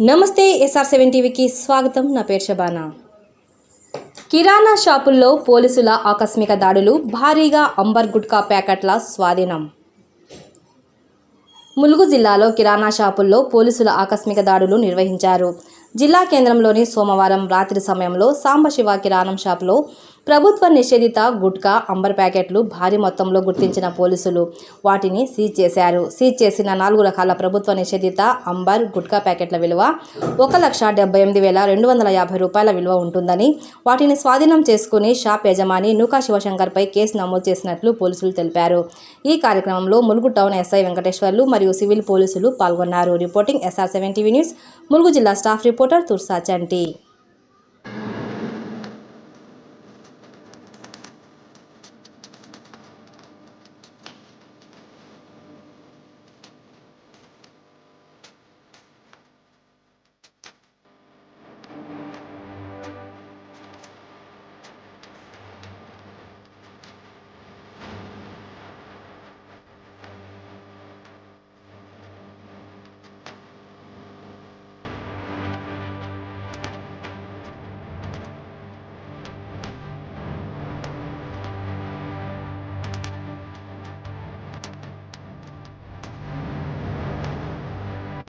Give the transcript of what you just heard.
నమస్తే SR seven టీవీకి స్వాగతం. నా పేరు షబానా కిరాణా షాపుల్లో పోలీసుల ఆకస్మిక దాడులు భారీగా అంబర్ గుట్కా ప్యాకెట్ల స్వాధీనం. ములుగు జిల్లాలో కిరాణా షాపుల్లో పోలీసుల ఆకస్మిక దాడులు నిర్వహించారు. జిల్లా కేంద్రంలోని సోమవారం రాత్రి సమయంలో సాంబశివ కిరాణం షాప్లో ప్రభుత్వ నిషేధిత గుట్కా అంబర్ ప్యాకెట్లు భారీ మొత్తంలో గుర్తించిన పోలీసులు. వాటిని సీజ్ చేశారు. సీజ్ చేసిన నాలుగు రకాల ప్రభుత్వ నిషేధిత అంబర్ గుట్కా ప్యాకెట్ల విలువ ఒక లక్ష డెబ్బై ఎనిమిది వేల రెండు వందల యాభై రూపాయల విలువ ఉంటుందని వాటిని స్వాధీనం చేసుకుని షాప్ యజమాని నూకా శివశంకర్పై కేసు నమోదు చేసినట్లు పోలీసులు తెలిపారు. ఈ కార్యక్రమంలో ములుగు టౌన్ ఎస్ఐ వెంకటేశ్వర్లు మరియు సివిల్ పోలీసులు పాల్గొన్నారు. Reporting SR seven TV news Mulugu జిల్లా స్టాఫ్ రిపోర్ట్ রিপোর্টার তুষা চান্টি